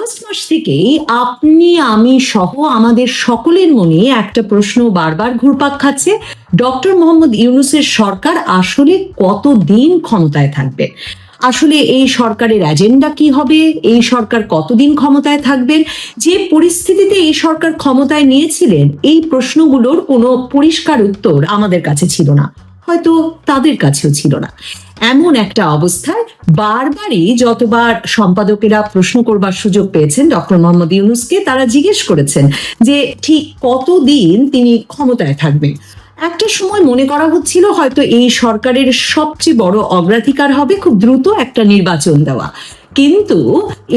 August মাস থেকেই আপনি, আমি সহ আমাদের সকলের মনে একটা প্রশ্ন বারবার ঘুরপাক খাচ্ছে। ডক্টর মোহাম্মদ ইউনুসের সরকার আসলে কতদিন ক্ষমতায় থাকবে? আসলে এই সরকারের এজেন্ডা কি হবে? এই সরকার কতদিন ক্ষমতায় থাকবেন যে পরিস্থিতিতে এই সরকার ক্ষমতায় নিয়েছিলেন, এই প্রশ্নগুলোর কোনো পরিষ্কার উত্তর আমাদের কাছে ছিল না। হয়তো তাদের কাছেও ছিল না। এমন একটা অবস্থায় বারবারই যতবার সম্পাদকেরা প্রশ্ন করবার সুযোগ পেয়েছেন ডক্টর মোহাম্মদ ইউনুসকে, তারা জিজ্ঞেস করেছেন যে ঠিক কতদিন তিনি ক্ষমতায় থাকবেন? একটা সময় মনে করা হচ্ছিল হয়তো এই সরকারের সবচেয়ে বড় অগ্রাধিকার হবে খুব দ্রুত একটা নির্বাচন দেওয়া। কিন্তু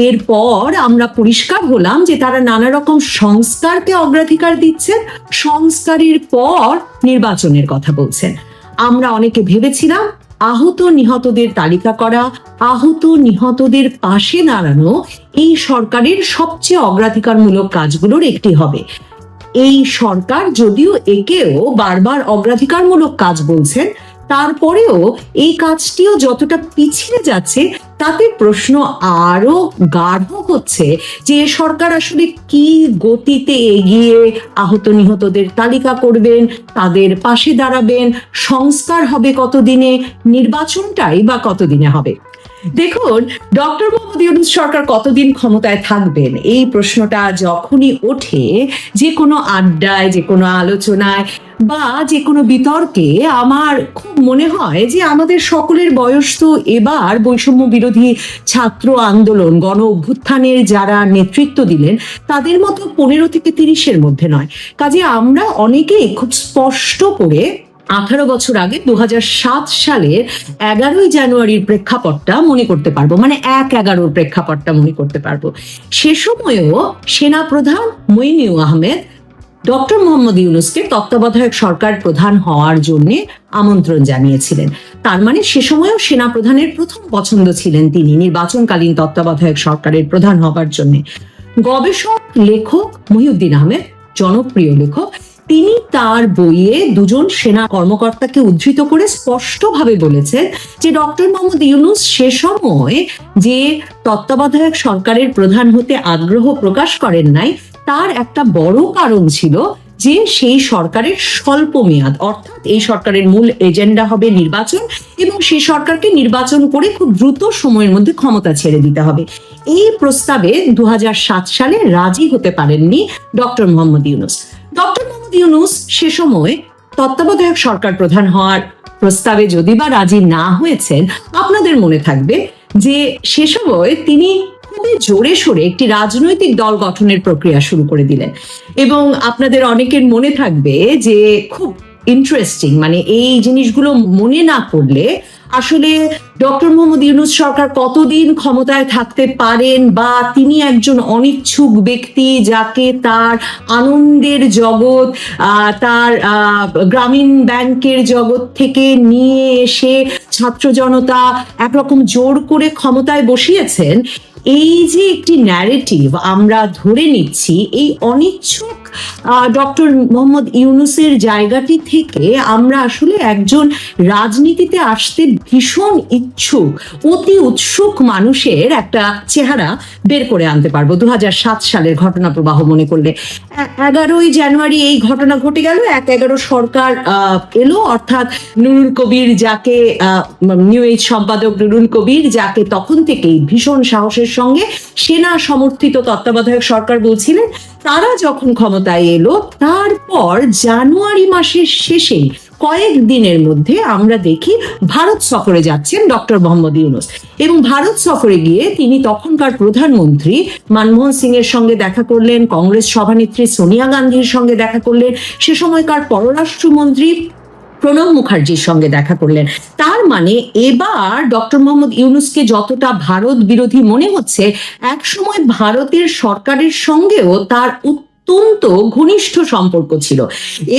এরপর আমরা পরিষ্কার হলাম যে তারা নানা রকম সংস্কারকে অগ্রাধিকার দিচ্ছেন, সংস্কারের পর নির্বাচনের কথা বলছেন। আমরা অনেকে ভেবেছিলাম আহত নিহতদের তালিকা করা, আহত নিহতদের পাশে দাঁড়ানো এই সরকারের সবচেয়ে অগ্রাধিকারমূলক কাজগুলোর একটি হবে। এই সরকার যদিও একেও বারবার অগ্রাধিকারমূলক কাজ বলছেন তারপরেও এই কাজটিও যতটা পিছিয়ে যাচ্ছে, তাতে প্রশ্ন আরও গাঢ় হচ্ছে যে সরকার আসলে কি গতিতে এগিয়ে আহত নিহতদের তালিকা করবেন, তাদের পাশে দাঁড়াবেন, সংস্কার হবে কতদিনে, নির্বাচনটাই বা কতদিনে হবে? দেখুন, ডক্টর মোহাম্মদ ইউনুস সরকার কতদিন ক্ষমতায় থাকবেন? এই প্রশ্নটা যখনই ওঠে, যে কোনো আড্ডায়, যে কোনো আলোচনায় বা যে কোনো বিতর্কে আমার খুব মনে হয় যে আমাদের সকলের বয়স তো এবার বৈষম্য বিরোধী ছাত্র আন্দোলন, গণ অভ্যুত্থানের যারা নেতৃত্ব দিলেন, তাদের মতো পনেরো থেকে তিরিশের মধ্যে নয়। কাজে আমরা অনেকেই খুব স্পষ্ট করে আঠারো বছর আগে দু হাজার সাত সালের এগারোই জানুয়ারির প্রেক্ষাপটটা মনে করতে পারব মানে এক এগারোর প্রেক্ষাপটটা মনে করতে পারব। সে সময়েও সেনাপ্রধান মইনিউ আহমেদ, ডক্টর মোহাম্মদ ইউনুসকে তত্ত্বাবধায়ক সরকার প্রধান হওয়ার জন্য আমন্ত্রণ জানিয়েছিলেন। তার মানে সে সময়ও সেনাপ্রধানের প্রথম পছন্দ ছিলেন তিনি, নির্বাচনকালীন তত্ত্বাবধায়ক সরকারের প্রধান হবার জন্য। গবেষক, লেখক মহিউদ্দিন আহমেদ, জনপ্রিয় লেখক তিনি তার বইয়ে দুজন সেনা কর্মকর্তাকে উদ্ধৃত করে স্পষ্টভাবে বলেছেন যে ডক্টর মোহাম্মদ ইউনুস সে সময় যে তত্ত্বাবধায়ক সরকারের প্রধান হতে আগ্রহ প্রকাশ করেন নাই, তার একটা বড় কারণ ছিল যে সেই সরকারের স্বল্প মেয়াদ, অর্থাৎ এই সরকারের মূল এজেন্ডা হবে নির্বাচন এবং সেই সরকারকে নির্বাচন করে খুব দ্রুত সময়ের মধ্যে ক্ষমতা ছেড়ে দিতে হবে। এই প্রস্তাবে দু হাজার সাত সালে রাজি হতে পারেননি ডক্টর মোহাম্মদ ইউনুস। ডক্টর মোহাম্মদ ইউনুস সে সময় তত্ত্বাবধায়ক সরকার প্রধান হওয়ার প্রস্তাবে যদি বা রাজি না হয়েছেন, আপনাদের মনে থাকবে যে সে সময় তিনি খুবই জোরে সোরে একটি রাজনৈতিক দল গঠনের প্রক্রিয়া শুরু করে দিলেন। এবং আপনাদের অনেকের মনে থাকবে যে খুব ইন্টারেস্টিং মানে এই জিনিসগুলো মনে না করলে আসলে ডক্টর মোহাম্মদ ইউনুস সরকার কতদিন ক্ষমতায় থাকতে পারেন বা তিনি একজন অনিচ্ছুক ব্যক্তি যাকে তার আনন্দের জগৎ তার গ্রামীণ ব্যাংকের জগৎ থেকে নিয়ে এসে ছাত্র জনতা একরকম জোর করে ক্ষমতায় বসিয়েছেন, এই যে একটি ন্যারেটিভ আমরা ধরে নিচ্ছি, এই অনিচ্ছুক ডক্টর মোহাম্মদ ইউনুসের জায়গাটি থেকে আমরা আসলে একজন রাজনীতিতে আসতে ভীষণ ইচ্ছুক, অতি উৎসুক মানুষের একটা চেহারা বের করে আনতে পারব। দু হাজার সাত সালের ঘটনা প্রবাহ মনে করলে। এগারোই জানুয়ারি এই ঘটনা ঘটে গেল, এক এগারো সরকার এলো। অর্থাৎ নুরুল কবির যাকে নিউ এজ সম্পাদক নুরুল কবির, যাকে তখন থেকেই ভীষণ সাহসের সঙ্গে সেনা সমর্থিত তত্ত্বাবধায়ক সরকার বলছিলেন, তারা যখন ক্ষমতায় এলো, তারপর জানুয়ারি মাসের শেষেই কয়েক দিনের মধ্যে আমরা দেখি ভারত সফরে যাচ্ছেন ডক্টর মোহাম্মদ ইউনুস। এবং ভারত সফরে গিয়ে তিনি তখনকার প্রধানমন্ত্রী মনমোহন সিং এর সঙ্গে দেখা করলেন, কংগ্রেস সভানেত্রী সোনিয়া গান্ধীর সঙ্গে দেখা করলেন, সে সময়কার পররাষ্ট্রমন্ত্রী প্রণব মুখার্জির সঙ্গে দেখা করলেন। তার মানে এবার ডক্টর মোহাম্মদ ইউনুসকে যতটা ভারত বিরোধী মনে হচ্ছে এক সময় ভারতের সরকারের সঙ্গেও তার অত্যন্ত ঘনিষ্ঠ সম্পর্ক ছিল।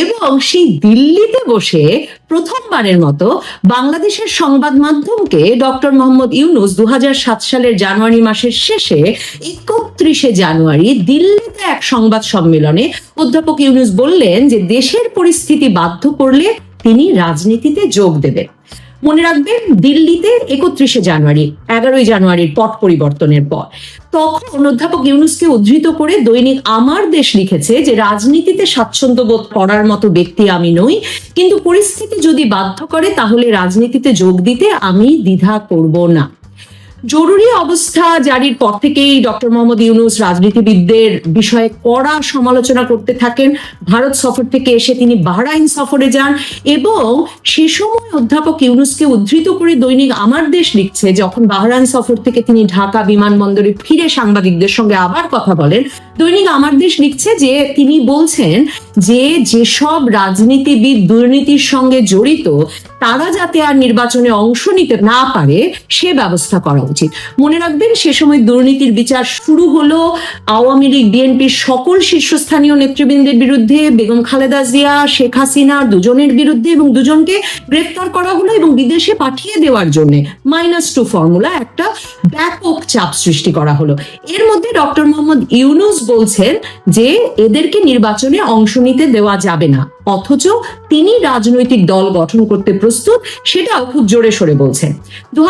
এবং সেই দিল্লিতে বসে প্রথমবারের মতো বাংলাদেশের সংবাদ মাধ্যমকে ডক্টর মোহাম্মদ ইউনুস দু হাজার সাত সালের জানুয়ারি মাসের শেষে একত্রিশে জানুয়ারি দিল্লিতে এক সংবাদ সম্মেলনে অধ্যাপক ইউনুস বললেন যে, দেশের পরিস্থিতি বাধ্য করলে তিনি রাজনীতিতে যোগ দেবেন। মনে রাখবেন, দিল্লিতে একত্রিশে জানুয়ারি, এগারোই জানুয়ারির পট পরিবর্তনের পর। তখন অধ্যাপক ইউনুসকে উদ্ধৃত করে দৈনিক আমার দেশ লিখেছে যে, রাজনীতিতে স্বাচ্ছন্দ্য বোধ করার মতো ব্যক্তি আমি নই, কিন্তু পরিস্থিতি যদি বাধ্য করে, তাহলে রাজনীতিতে যোগ দিতে আমি দ্বিধা করব না। জরুরি অবস্থা জারির পর থেকেই ডক্টর মোহাম্মদ ইউনুস রাজনীতিবিদদের বিষয়ে কড়া সমালোচনা করতে থাকেন। ভারত সফর থেকে এসে তিনি বাহরাইন সফরে যান এবং সে সময় অধ্যাপক ইউনুসকে উদ্ধৃত করে দৈনিক আমার দেশ লিখছে, যখন বাহরাইন সফর থেকে তিনি ঢাকা বিমানবন্দরে ফিরে সাংবাদিকদের সঙ্গে আবার কথা বলেন দৈনিক আমার দেশ লিখছে যে তিনি বলছেন যে যেসব রাজনীতিবিদ দুর্নীতির সঙ্গে জড়িত, তারা যাতে আর নির্বাচনে অংশ নিতে না পারে, সে ব্যবস্থা করা উচিত। মনে রাখবেন, সে সময় দুর্নীতির বিচার শুরু হলো আওয়ামী লীগ, বিএনপির সকল শীর্ষস্থানীয় নেতৃবৃন্দের বিরুদ্ধে, বেগম খালেদা জিয়া, শেখ হাসিনা দুজনের বিরুদ্ধে এবং দুজনকে গ্রেফতার করা হলো এবং বিদেশে পাঠিয়ে দেওয়ার জন্য মাইনাস টু ফর্মুলা একটা ব্যাপক চাপ সৃষ্টি করা হলো। এর মধ্যে ডক্টর মোহাম্মদ ইউনুস বলছেন যে এদেরকে নির্বাচনে অংশ নিতে দেওয়া যাবে না। অথচ তিনি রাজনৈতিক দল গঠন করতে প্রস্তুত, সেটাও খুব জোরে সোরে বলছেন দু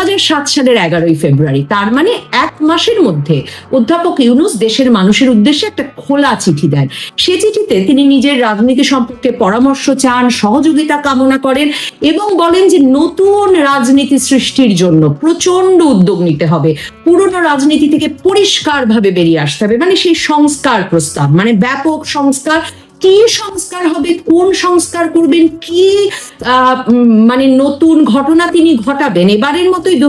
সালের এগারোই ফেব্রুয়ারি, তার মানে এক মাসের মধ্যে অধ্যাপক ইউনুস দেশের মানুষের উদ্দেশ্যে একটা খোলা চিঠি দেন। সে চিঠিতে তিনি নিজের রাজনীতি সম্পর্কে পরামর্শ চান, সহযোগিতা কামনা করেন এবং বলেন যে নতুন রাজনীতি সৃষ্টির জন্য প্রচণ্ড উদ্যোগ নিতে হবে। পুরনো রাজনীতি থেকে পরিষ্কারভাবে বেরিয়ে আসতে হবে। মানে সেই সংস্কার প্রস্তাব মানে ব্যাপক সংস্কার কি সংস্কার হবে, কোন সংস্কার করবেন, কি মানে নতুন ঘটনা তিনি ঘটাবেন? এবারের মতোই দু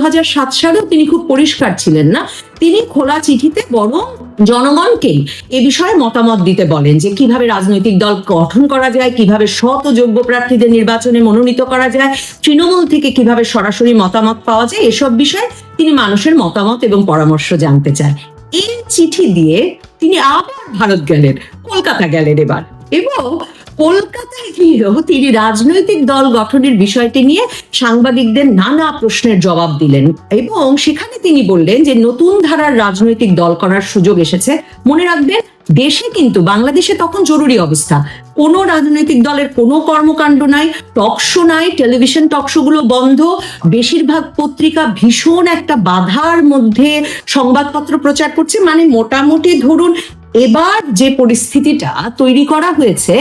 সালেও তিনি খুব পরিষ্কার ছিলেন না। তিনি খোলা চিঠিতে বরং জনগণকেই এ বিষয়ে মতামত দিতে বলেন যে কীভাবে রাজনৈতিক দল গঠন করা যায়, কীভাবে শত যোগ্য প্রার্থীদের নির্বাচনে মনোনীত করা যায়, তৃণমূল থেকে কীভাবে সরাসরি মতামত পাওয়া যায়, এসব বিষয়ে তিনি মানুষের মতামত এবং পরামর্শ জানতে চান। এই চিঠি দিয়ে তিনি আবার ভারত গেলেন, কলকাতা গেলেন এবার। এবং কলকাতায় গিয়েও তিনি রাজনৈতিক দল গঠনের বিষয়টি নিয়ে সাংবাদিকদের নানা প্রশ্নের জবাব দিলেন এবং সেখানে তিনি বললেন যে নতুন ধারার রাজনৈতিক দল করার সুযোগ এসেছে। মনে রাখবেন, দেশে কিন্তু বাংলাদেশে তখন জরুরি অবস্থা। কোনো রাজনৈতিক দলের কোনো কর্মকাণ্ড নাই টকশো নাই, টেলিভিশন টকশোগুলো বন্ধ। বেশিরভাগ পত্রিকা ভীষণ একটা বাধার মধ্যে সংবাদপত্র প্রচার করছে। মানে মোটামুটি ধরুন এবার যে পরিস্থিতিটা তৈরি করা হয়েছে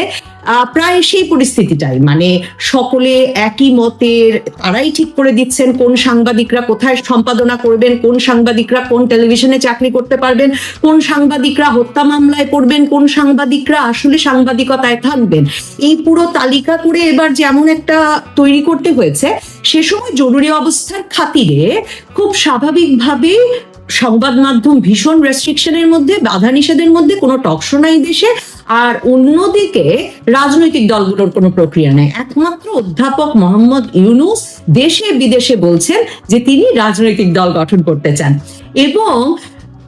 প্রায় সেই পরিস্থিতিটাই। মানে সকলে একই মতের, তারাই ঠিক করে দিচ্ছেন কোন সাংবাদিকরা কোথায় সম্পাদনা করবেন, কোন সাংবাদিকরা কোন টেলিভিশনে চাকরি করতে পারবেন, কোন সাংবাদিকরা হত্যা মামলায় পড়বেন, কোন সাংবাদিকরা আসলে সাংবাদিকতায় থাকবেন। এই পুরো তালিকা করে এবার যেমন একটা তৈরি করতে হয়েছে, সে সময় জরুরি অবস্থার খাতিরে খুব স্বাভাবিকভাবেই সংবাদ মাধ্যম ভীষণ রেস্ট্রিকশনের মধ্যে বাধা নিষেধের মধ্যে, কোনো টকশো নাই দেশে, আর অন্যদিকে রাজনৈতিক দলগুলোর কোনো প্রক্রিয়া নেই। একমাত্র অধ্যাপক মোহাম্মদ ইউনুস দেশে বিদেশে বলছেন যে তিনি রাজনৈতিক দল গঠন করতে চান। এবং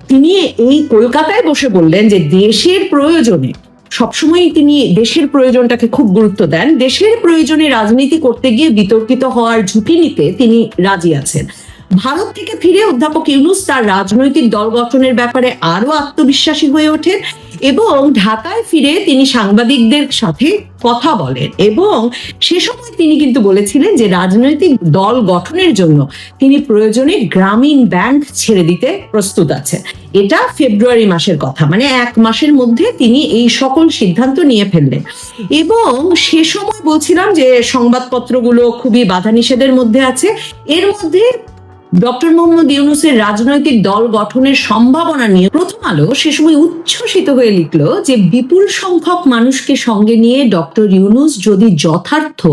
তিনি এই কলকাতায় বসে বললেন যে দেশের প্রয়োজনে সবসময় তিনি দেশের প্রয়োজনটাকে খুব গুরুত্ব দেন, দেশের প্রয়োজনে রাজনীতি করতে গিয়ে বিতর্কিত হওয়ার ঝুঁকি নিতে তিনি রাজি আছেন। ভারত থেকে ফিরে অধ্যাপক ইউনুস তার রাজনৈতিক দল গঠনের ব্যাপারে আরও আত্মবিশ্বাসী হয়ে ওঠেন এবং ঢাকায় ফিরে তিনি সাংবাদিকদের সাথে কথা বলেন। এবং সে সময় তিনি কিন্তু বলেছিলেন যে রাজনৈতিক দল গঠনের জন্য তিনি প্রয়োজনে গ্রামীণ ব্যাংক ছেড়ে দিতে প্রস্তুত আছেন। এটা ফেব্রুয়ারি মাসের কথা মানে এক মাসের মধ্যে তিনি এই সকল সিদ্ধান্ত নিয়ে ফেললেন। এবং সে সময় বলছিলাম যে সংবাদপত্রগুলো খুবই বাধা নিষেধের মধ্যে আছে। এর মধ্যে ডক্টর মোহাম্মদ ইউনুসের রাজনৈতিক দল গঠনের সম্ভাবনা নিয়ে প্রথম আলো সে সময় উচ্ছ্বসিত হয়ে লিখলো যে বিপুল সংখ্যক মানুষকে সঙ্গে নিয়ে ডক্টর ইউনুস যদি যথার্থ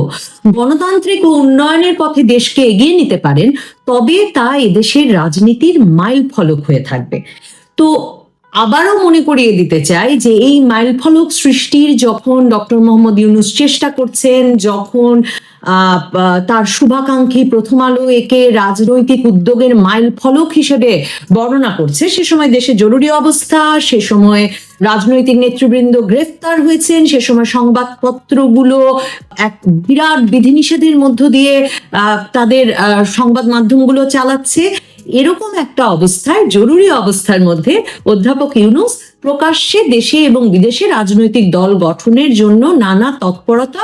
গণতান্ত্রিক ও উন্নয়নের পথে দেশকে এগিয়ে নিতে পারেন, তবে তা এদেশের রাজনীতির মাইল ফলক হয়ে থাকবে। তো আবারও মনে করিয়ে দিতে চাই যে এই মাইল ফলক সৃষ্টির যখন ডক্টর মোহাম্মদ ইউনুস চেষ্টা করছেন, যখন তার শুভাকাঙ্ক্ষী প্রথম আলো একে রাজনৈতিক উদ্যোগের মাইল ফলক হিসেবে বর্ণনা করছে। সে সময় দেশে জরুরি অবস্থা, সে সময় রাজনৈতিক নেতৃবৃন্দ গ্রেফতার হয়েছেন, সে সময় সংবাদপত্রগুলো এক বিরাট বিধিনিষেধের মধ্য দিয়ে তাদের সংবাদ মাধ্যমগুলো চালাচ্ছে। এরকম একটা অবস্থায়, জরুরি অবস্থার মধ্যে অধ্যাপক ইউনুস প্রকাশ্যে দেশে এবং বিদেশে রাজনৈতিক দল গঠনের জন্য নানা তৎপরতা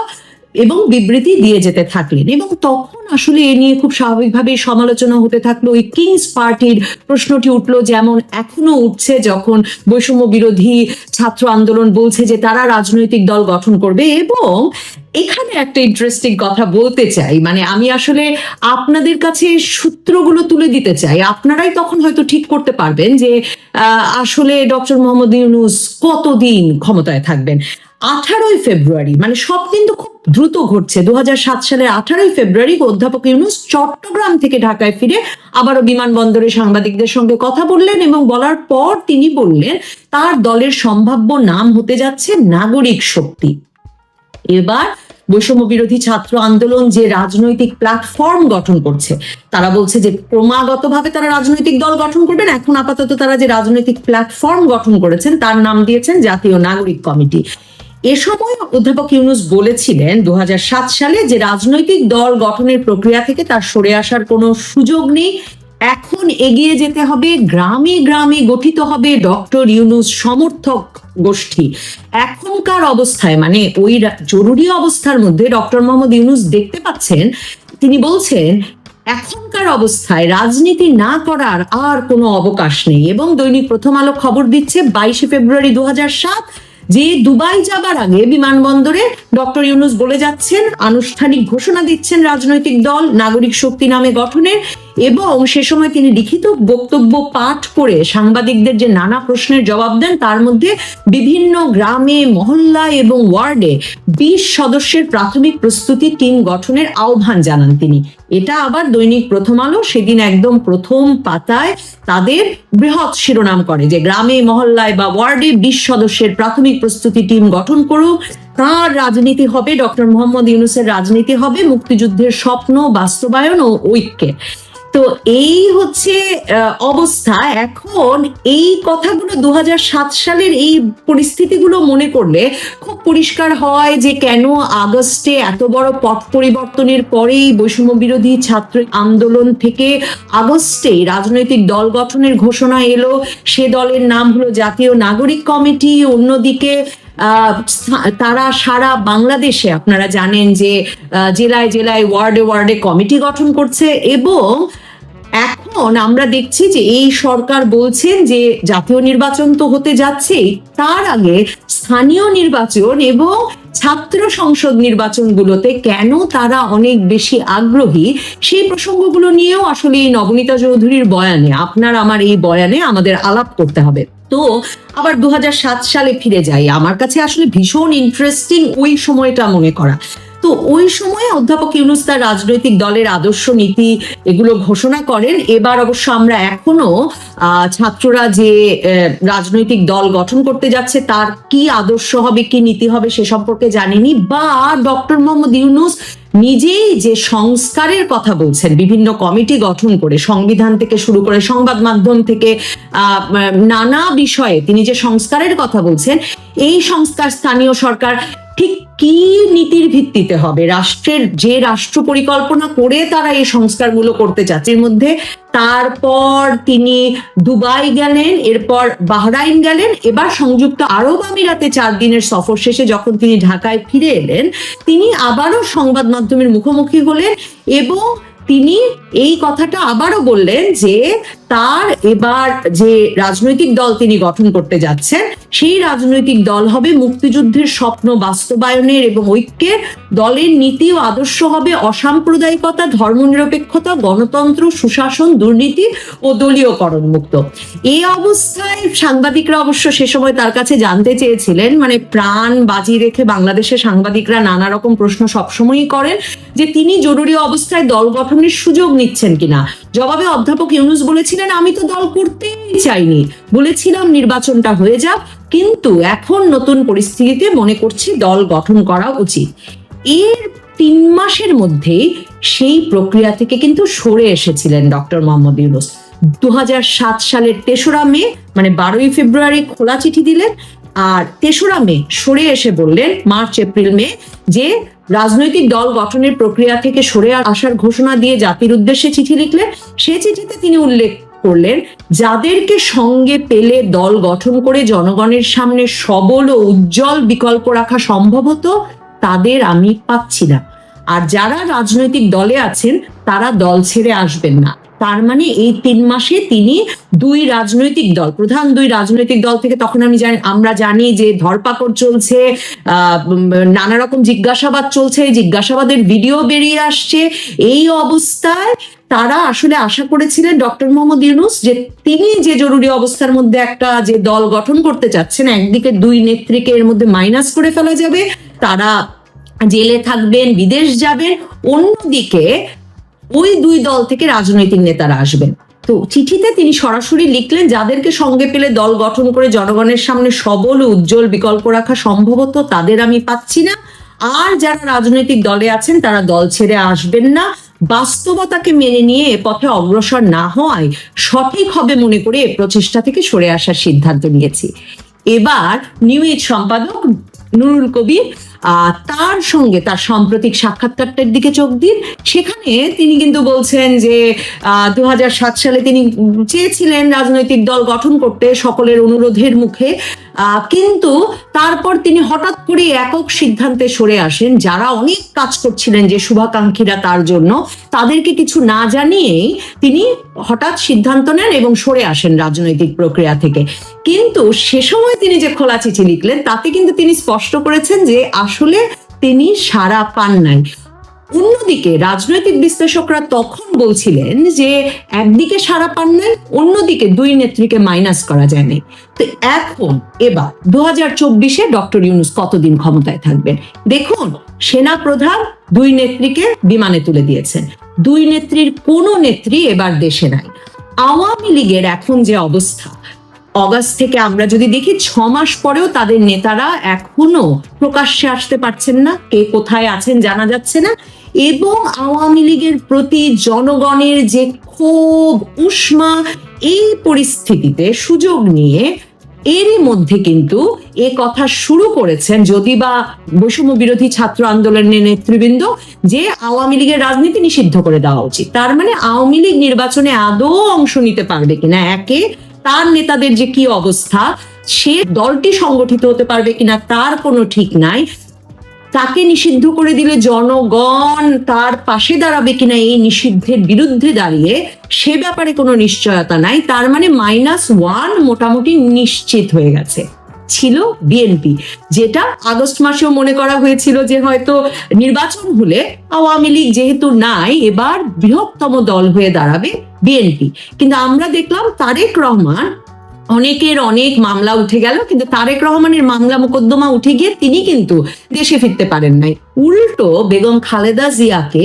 এবং বিবৃতি দিয়ে যেতে থাকলেন। এবং তখন আসলে এ নিয়ে খুব স্বাভাবিকভাবে সমালোচনা হতে থাকল। ওই কিংস পার্টির প্রশ্নটি উঠল যেমন, এখনও উঠছে যখন বৈষম্য বিরোধী ছাত্র আন্দোলন বলছে যে তারা রাজনৈতিক দল গঠন করবে। এবং এখানে একটা ইন্টারেস্টিং কথা বলতে চাই। মানে আমি আসলে আপনাদের কাছে সূত্রগুলো তুলে দিতে চাই। আপনারাই তখন হয়তো ঠিক করতে পারবেন যে আসলে ডক্টর মোহাম্মদ ইউনুস কতদিন ক্ষমতায় থাকবেন? আঠারোই ফেব্রুয়ারি মানে সব কিন্তু খুব দ্রুত ঘটছে দু হাজার সাত সালের আঠারোই ফেব্রুয়ারি অধ্যাপক ইউনুস চট্টগ্রাম থেকে ঢাকায় ফিরে আবারও বিমানবন্দরে সাংবাদিকদের সঙ্গে কথা বললেন এবং বলার পর তিনি বললেন, তার দলের সম্ভাব্য নাম হতে যাচ্ছে নাগরিক শক্তি। এবার বৈষম্য বিরোধী ছাত্র আন্দোলন যে রাজনৈতিক প্ল্যাটফর্ম গঠন করছে, তারা বলছে যে ক্রমাগতভাবে তারা রাজনৈতিক দল গঠন করবেন, এখন আপাতত তারা যে রাজনৈতিক প্ল্যাটফর্ম গঠন করেছেন, তার নাম দিয়েছেন জাতীয় নাগরিক কমিটি। এ সময় অধ্যাপক ইউনুস বলেছিলেন দু হাজার সাত সালে যে রাজনৈতিক দল গঠনের প্রক্রিয়া থেকে তার সরে আসার কোনো সুযোগ নেই। এখন এগিয়ে যেতে হবে, গ্রামে গ্রামে গঠিত হবে ডক্টর ইউনুস সমর্থক গোষ্ঠী। এখনকার অবস্থায় মানে ওই জরুরি অবস্থার মধ্যে ডক্টর মোহাম্মদ ইউনুস দেখতে পাচ্ছেন, তিনি বলছেন, এখনকার অবস্থায় রাজনীতি না করার আর কোনো অবকাশ নেই। এবং দৈনিক প্রথম আলো খবর দিচ্ছে, বাইশে ফেব্রুয়ারি দু সাত যে দুবাই যাবার আগে বিমানবন্দরে ডক্টর ইউনুস বলে যাচ্ছেন, আনুষ্ঠানিক ঘোষণা দিচ্ছেন রাজনৈতিক দল, নাগরিক শক্তি নামে গঠনের, এবং সে সময় তিনি লিখিত বক্তব্য পাঠ করে সাংবাদিকদের যে নানা প্রশ্নের জবাব দেন, তার মধ্যে বিভিন্ন গ্রামে মহল্লা এবং ওয়ার্ডে বিশ সদস্যের প্রাথমিক প্রস্তুতি টিম গঠনের আহ্বান জানান তিনি। এটা আবার দৈনিক প্রথম আলো, সেদিন একদম প্রথম পাতায় তাদের বৃহৎ শিরোনাম করে যে গ্রামে, মহল্লায় বা ওয়ার্ডে বিশ সদস্যের প্রাথমিক প্রস্তুতি টিম গঠন করুক তার রাজনীতি হবে, ডক্টর মোহাম্মদ ইউনুসের রাজনীতি হবে, মুক্তিযুদ্ধের স্বপ্ন, বাস্তবায়ন ও ঐক্যে। তো এই হচ্ছে অবস্থা। এখন এই কথাগুলো দু সালের এই পরিস্থিতিগুলো মনে করলে খুব পরিষ্কার হয় যে কেন আগস্টে এত বড় পথ পরিবর্তনের পরেই বৈষম্য বিরোধী ছাত্র আন্দোলন থেকে আগস্টে রাজনৈতিক দল গঠনের ঘোষণা এলো। সে দলের নাম হলো জাতীয় নাগরিক কমিটি। অন্যদিকে তারা সারা বাংলাদেশে আপনারা জানেন যে জেলায় জেলায়, ওয়ার্ডে ওয়ার্ডে কমিটি গঠন করছে এবং এখন আমরা দেখছি যে এই সরকার বলছেন যে জাতীয় নির্বাচন তো হতে যাচ্ছেই, তার আগে স্থানীয় নির্বাচন এবং ছাত্র সংসদ নির্বাচনগুলোতে কেন তারা অনেক বেশি আগ্রহী, সেই প্রসঙ্গগুলো নিয়েও আসলে এই নবনীতা চৌধুরীর বয়ানে, আপনার আমার এই বয়ানে আমাদের আলাপ করতে হবে। তো আবার দু সালে ফিরে যাই। আমার কাছে আসলে ভীষণ ইন্টারেস্টিং ওই সময়টা মনে করা। তো ওই সময়ে অধ্যাপক ইউনুস তার রাজনৈতিক দলের আদর্শ নীতি এগুলো ঘোষণা করেন। এবার অবশ্য আমরা এখনও ছাত্ররা যে রাজনৈতিক দল গঠন করতে যাচ্ছে তার কি আদর্শ হবে, কি নীতি হবে সে সম্পর্কে জানিনি। বা ডক্টর মোহাম্মদ ইউনুস নিজেই যে সংস্কারের কথা বলছেন, বিভিন্ন কমিটি গঠন করে, সংবিধান থেকে শুরু করে, সংবাদ মাধ্যম থেকে নানা বিষয়ে তিনি যে সংস্কারের কথা বলছেন, এই সংস্কার স্থানীয় সরকার ঠিক কি নীতির ভিত্তিতে হবে? রাষ্ট্রের যে রাষ্ট্র পরিকল্পনা করে তারা এই সংস্কারগুলো করতে চাচ্ছে, এর মধ্যে তারপর তিনি দুবাই গেলেন, এরপর বাহরাইন গেলেন, এবার সংযুক্ত আরব আমিরাতে চার দিনের সফর শেষে যখন তিনি ঢাকায় ফিরে এলেন, তিনি আবারও সংবাদ মাধ্যমের মুখোমুখি হলেন এবং তিনি এই কথাটা আবারও বললেন যে তার এবার যে রাজনৈতিক দল তিনি গঠন করতে যাচ্ছেন, সেই রাজনৈতিক দল হবে মুক্তিযুদ্ধের স্বপ্ন বাস্তবায়নের এবং ঐক্যের দলের নীতি ও আদর্শ হবে অসাম্প্রদায়িকতা, ধর্মনিরপেক্ষতা, গণতন্ত্র, সুশাসন, দুর্নীতি ও দলীয়করণ মুক্ত এই অবস্থায় সাংবাদিকরা অবশ্য সে সময় তার কাছে জানতে চেয়েছিলেন মানে প্রাণ বাজি রেখে বাংলাদেশের সাংবাদিকরা নানা রকম প্রশ্ন সবসময়ই করেন যে তিনি জরুরি অবস্থায় দল গঠনের সুযোগ নিচ্ছেন কিনা। জবাবে অধ্যাপক ইউনুস বলেছিলেন আমি তো দল করতেই চাইনি। বলেছিলাম নির্বাচনটা হয়ে যাক, কিন্তু এখন নতুন পরিস্থিতিতে মনে করছি দল গঠন করা উচিত। এর তিন মাসের মধ্যে সেই প্রক্রিয়া থেকে কিন্তু সরে এসেছিলেন ডক্টর মোহাম্মদ ইউনুস। দু সালের তেসরা মে মানে বারোই ফেব্রুয়ারি খোলা চিঠি দিলেন, আর তেসরা মে সরে এসে বললেন, মার্চ, এপ্রিল, মে, যে রাজনৈতিক দল গঠনের প্রক্রিয়া থেকে সরে আসার ঘোষণা দিয়ে জাতির উদ্দেশ্যে চিঠি লিখলেন, সে চিঠিতে তিনি উল্লেখ করলেন, যাদেরকে সঙ্গে পেলে দল গঠন করে জনগণের সামনে সবল ও উজ্জ্বল বিকল্প রাখা সম্ভব হতো, তাদের আমি পাচ্ছি না। আর যারা রাজনৈতিক দলে আছেন, তারা দল ছেড়ে আসবেন না। তার মানে এই তিন মাসে তিনি দুই রাজনৈতিক দল, প্রধান দুই রাজনৈতিক দল থেকে তখন আমি জানি, আমরা জানি যে ধরপাকড় চলছে নানা রকম জিজ্ঞাসাবাদ চলছে জিজ্ঞাসাবাদের ভিডিও বেরিয়ে আসছে। এই অবস্থায় তারা আসলে আশা করেছিলেন ডক্টর মোহাম্মদ ইউনুস যে তিনি যে জরুরি অবস্থার মধ্যে একটা যে দল গঠন করতে চাচ্ছেন, একদিকে দুই নেত্রীকে এর মধ্যে মাইনাস করে ফেলা যাবে, তারা জেলে থাকবেন, বিদেশ যাবেন, অন্যদিকে ওই দুই দল থেকে রাজনৈতিক নেতারা আসবেন। তো চিঠিতে তিনি সরাসরি লিখলেন, যাদেরকে সঙ্গে পেলে দল গঠন করে জনগণের সামনে সবল ও উজ্জ্বল বিকল্প রাখা সম্ভবত তাদের আমি পাচ্ছি না। আর যারা রাজনৈতিক দলে আছেন, তারা দল ছেড়ে আসবেন না। বাস্তবতাকে মেনে নিয়ে এ পথে অগ্রসর না হওয়ায় সঠিক হবে মনে করে এ প্রচেষ্টা থেকে সরে আসার সিদ্ধান্ত নিয়েছি। এবার নিউ এজ সম্পাদক নুরুল কবির তার সঙ্গে তার সাম্প্রতিক সাক্ষাৎকারটার দিকে চোখ দিন। সেখানে তিনি কিন্তু বলছেন যে দু সালে তিনি চেয়েছিলেন রাজনৈতিক দল গঠন করতে সকলের অনুরোধের মুখে। কিন্তু তারপর তিনি হঠাৎ করে একক সিদ্ধান্তে সরে আসেন। যারা অনেক কাজ করছিলেন যে শুভাকাঙ্ক্ষীরা তার জন্য, তাদেরকে কিছু না জানিয়েই তিনি হঠাৎ সিদ্ধান্ত নেন এবং সরে আসেন রাজনৈতিক প্রক্রিয়া থেকে। কিন্তু সে সময় তিনি যে খোলা চিঠি লিখলেন, তাতে কিন্তু তিনি স্পষ্ট করেছেন যে আসলে তিনি সারা পান নাই। অন্যদিকে রাজনৈতিক বিশ্লেষকরা তখন বলছিলেন যে, একদিকে সারা পান নাই, অন্যদিকে দুই নেত্রীকে মাইনাস করা যায়নি। তো এখন, এবার দু হাজার চব্বিশে ডক্টর ইউনুস কতদিন ক্ষমতায় থাকবেন? দেখুন সেনা প্রধান দুই নেত্রীকে বিমানে তুলে দিয়েছেন। দুই নেত্রীর কোনো নেত্রী এবার দেশে নাই। আওয়ামী লীগের এখন যে অবস্থা অগাস্ট থেকে আমরা যদি দেখি, ছ মাস পরেও তাদের নেতারা এখনও প্রকাশ্যে আসতে পারছেন না। কে কোথায় আছেন জানা যাচ্ছে না। এবং আওয়ামী লীগের প্রতি জনগণের যে ক্ষোভ, উষ্মা, এই পরিস্থিতিতে সুযোগ নিয়ে এরই মধ্যে কিন্তু এ কথা শুরু করেছেন যদি বা বৈষম্য বিরোধী ছাত্র আন্দোলনের নেতৃবৃন্দ, যে আওয়ামী লীগের রাজনীতি নিষিদ্ধ করে দেওয়া উচিত। তার মানে আওয়ামী লীগ নির্বাচনে আদৌ অংশ নিতে পারবে কিনা, একে তার নেতাদের যে কি অবস্থা, সে দলটি সংগঠিত হতে পারবে কিনা তার কোনো ঠিক নাই। তাকে নিষিদ্ধ করে দিলে জনগণ তার পাশে দাঁড়াবে কিনা এই নিষিদ্ধের বিরুদ্ধে দাঁড়িয়ে, সে ব্যাপারে কোনো নিশ্চয়তা নাই। তার মানে মাইনাস ওয়ান মোটামুটি নিশ্চিত হয়ে গেছে। ছিল বিএনপি, যেটা আগস্ট মাসেও মনে করা হয়েছিল যে হয়তো নির্বাচন হলে আওয়ামী লীগ যেহেতু নাই, এবার বৃহত্তম দল হয়ে দাঁড়াবে। বিএনপি কিন্তু আমরা দেখলাম তারেক রহমান, অনেকের অনেক মামলা উঠে গেল, কিন্তু তারেক রহমানের মামলা মোকদ্দমা উঠে গিয়ে তিনি কিন্তু দেশে ফিরতে পারেন নাই। উল্টো বেগম খালেদা জিয়াকে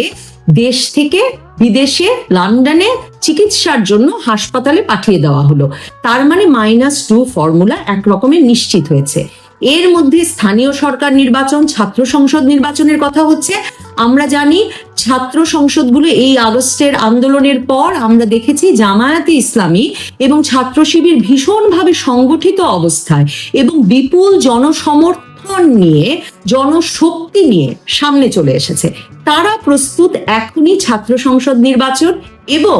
দেশ থেকে বিদেশে, লন্ডনে চিকিৎসার জন্য হাসপাতালে পাঠিয়ে দেওয়া হলো। তার মানে মাইনাস টু ফর্মুলা একরকমের নিশ্চিত হয়েছে। এর মধ্যে স্থানীয় সরকার নির্বাচন, ছাত্র সংসদ নির্বাচনের কথা হচ্ছে আমরা জানি ছাত্র সংসদগুলো এই আগস্টের আন্দোলনের পর আমরা দেখেছি জামায়াতে ইসলামী এবং ছাত্র শিবির ভীষণভাবে সংগঠিত অবস্থায় এবং বিপুল জনসমর্থন নিয়ে, জনশক্তি নিয়ে সামনে চলে এসেছে। তারা প্রস্তুত এখনই ছাত্র সংসদ নির্বাচন এবং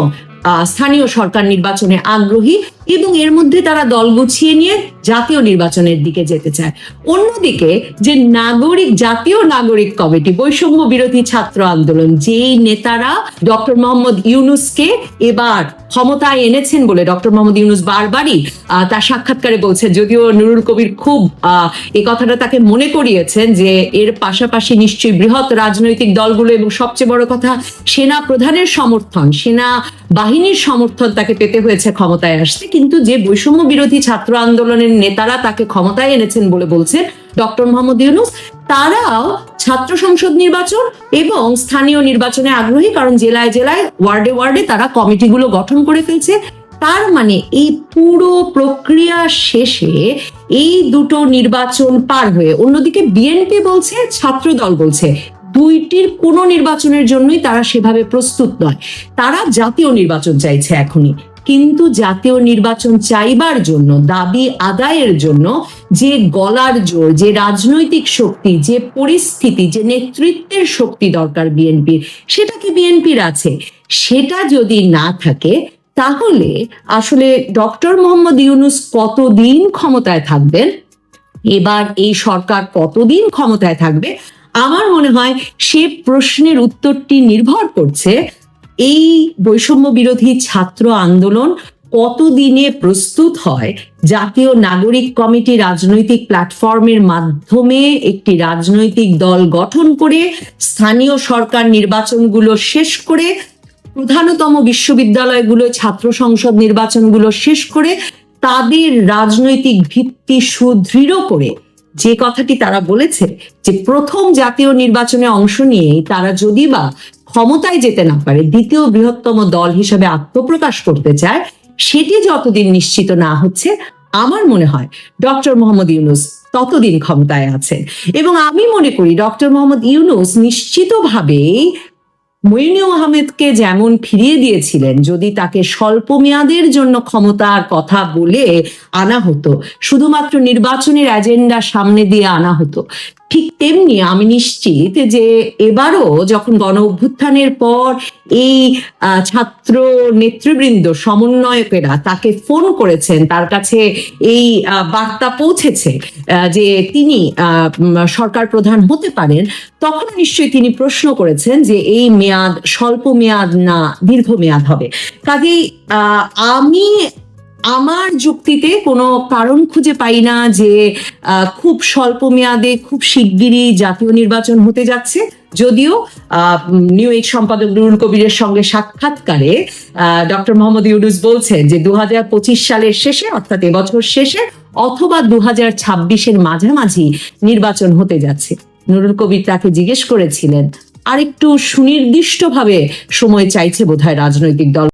স্থানীয় সরকার নির্বাচনে আগ্রহী এবং এর মধ্যে তারা দল গুছিয়ে নিয়ে জাতীয় নির্বাচনের দিকে যেতে চায়। অন্যদিকে যে নাগরিক, জাতীয় নাগরিক কমিটি, বৈষম্য বিরোধী ছাত্র আন্দোলন, যেই নেতারা ডক্টর মোহাম্মদ ইউনুসকে এবার ক্ষমতায় এনেছেন বলে ডক্টর মোহাম্মদ ইউনুস বারবারই তার সাক্ষাৎকারে বলছেন, যদিও নুরুল কবির খুব এই কথাটা তাকে মনে করিয়েছেন যে এর পাশাপাশি নিশ্চয়ই বৃহৎ রাজনৈতিক দলগুলো এবং সবচেয়ে বড় কথা, সেনা প্রধানের সমর্থন, সেনা বাহিনীর সমর্থন তাকে পেতে হয়েছে ক্ষমতায় আসতে। কিন্তু যে বৈষম্য বিরোধী ছাত্র আন্দোলনের নেতারা তাকে ক্ষমতায় এনেছেন বলে বলছে ডক্টর মোহাম্মদ ইউনুস, তারাও ছাত্র সংসদ নির্বাচন এবং স্থানীয় নির্বাচনে আগ্রহী, কারণ জেলায় জেলায়, ওয়ার্ডে ওয়ার্ডে তারা কমিটিগুলো গঠন করে ফেলছে। তার মানে এই পুরো প্রক্রিয়া শেষে এই দুটো নির্বাচন পার হয়ে অন্যদিকে বিএনপি বলছে ছাত্র দল বলছে, দুইটির কোনো নির্বাচনের জন্যই তারা সেভাবে প্রস্তুত নয়। তারা জাতীয় নির্বাচন চাইছে এখনই। কিন্তু জাতীয় নির্বাচন চাইবার জন্য, দাবি আদায়ের জন্য যে গলার জোর, যে রাজনৈতিক শক্তি, যে পরিস্থিতি, যে নেতৃত্বের শক্তি দরকার বিএনপির সেটা কি বিএনপির আছে? সেটা যদি না থাকে, তাহলে আসলে ডক্টর মোহাম্মদ ইউনুস কতদিন ক্ষমতায় থাকবেন? এবার এই সরকার কতদিন ক্ষমতায় থাকবে? আমার মনে হয় সে প্রশ্নের উত্তরটি নির্ভর করছে এই বৈষম্য বিরোধী ছাত্র আন্দোলন কতদিনে প্রস্তুত হয়? জাতীয় নাগরিক কমিটি রাজনৈতিক প্ল্যাটফর্মের মাধ্যমে একটি রাজনৈতিক দল গঠন করে, স্থানীয় সরকার নির্বাচনগুলো শেষ করে, প্রধানতম বিশ্ববিদ্যালয়গুলো, ছাত্র সংসদ নির্বাচনগুলো শেষ করে, তাদের রাজনৈতিক ভিত্তি সুদৃঢ় করে। যে কথাটি তারা বলেছে যে, প্রথম জাতীয় নির্বাচনে অংশ নিয়ে তারা যদি বা ক্ষমতায় যেতে না পারে, দ্বিতীয় বৃহত্তম দল হিসেবে আত্মপ্রকাশ করতে চায়, সেটি যতদিন নিশ্চিত না হচ্ছে, আমার মনে হয় ডক্টর মোহাম্মদ ইউনুস ততদিন ক্ষমতায় আছেন। এবং আমি মনে করি ডক্টর মোহাম্মদ ইউনুস নিশ্চিতভাবেই মইনুল আহমেদকে যেমন ফিরিয়ে দিয়েছিলেন, যদি তাকে স্বল্প মেয়াদের জন্য ক্ষমতার কথা বলে আনা হতো, শুধুমাত্র নির্বাচনের এজেন্ডা সামনে দিয়ে আনা হতো ঠিক তেমনি আমি নিশ্চিত যে এবারও যখন গণ অভ্যুত্থানের পর এই ছাত্র নেতৃবৃন্দ, সমন্বয়কেরা তাকে ফোন করেছেন, তার কাছে এই বার্তা পৌঁছেছে যে তিনি সরকার প্রধান হতে পারেন, তখন নিশ্চয়ই তিনি প্রশ্ন করেছেন যে এই মেয়াদ, স্বল্প মেয়াদ না দীর্ঘ মেয়াদ হবে। কাজেই আমি আমার যুক্তিতে কোনো কারণ খুঁজে পাই না যে খুব স্বল্প মেয়াদে খুব শিগগিরই জাতীয় নির্বাচন হতে যাচ্ছে। যদিও নিউ এজ সম্পাদক নুরুল কবিরের সঙ্গে সাক্ষাৎকারে ডক্টর মোহাম্মদ ইউনুস বলছেন যে দু হাজার পঁচিশ সালের শেষে, অর্থাৎ এবছর শেষে, অথবা দু হাজার ছাব্বিশের মাঝামাঝি নির্বাচন হতে যাচ্ছে। নুরুল কবির তাকে জিজ্ঞেস করেছিলেন, আরেকটু সুনির্দিষ্টভাবে সময় চাইছে বোধহয় রাজনৈতিক দল